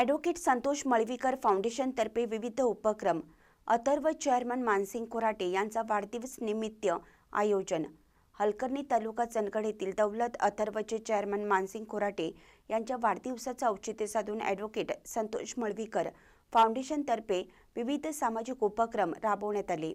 Advocate Santosh Malvikar फाउंडेशनतर्फे विविध उपक्रम. Atharva chairman Mansingh Korate यांचा वाढदिवस निमित्त आयोजन. हलकर्णी तालुका चंदगड येथील दौलत अथर्वचे चेअरमन मानसिंग कोराटे यांच्या वाढदिवसाचं औचित्य साधून ॲडव्होकेट संतोष मळवीकर फाउंडेशनतर्फे विविध सामाजिक उपक्रम राबवण्यात आले.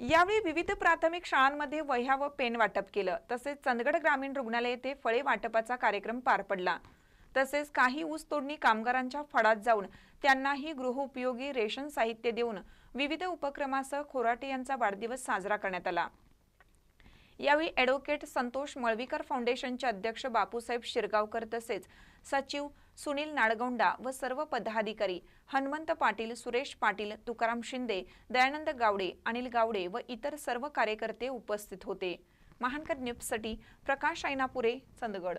यावेळी विविध प्राथमिक शाळांमध्ये वह्या व पेन वाटप केलं. तसेच चंदगड ग्रामीण रुग्णालय येथे फळे वाटपाचा कार्यक्रम पार पडला. तसेच काही ऊस तोडणी कामगारांच्या फडात जाऊन त्यांनाही गृहोपयोगी रेशन साहित्य देऊन विविध उपक्रमासह खोराटे यांचा वाढदिवस साजरा करण्यात आला. यावेळी ॲडव्होकेट संतोष मळवीकर फाउंडेशनचे अध्यक्ष बापूसाहेब शिरगावकर तसेच सचिव सुनील नाडगौंडा व सर्व पदाधिकारी हनुमंत पाटील सुरेश पाटील तुकाराम शिंदे दयानंद गावडे अनिल गावडे व इतर सर्व कार्यकर्ते उपस्थित होते. महानकर न्यूजसाठी प्रकाश ऐनापुरे चंदगड.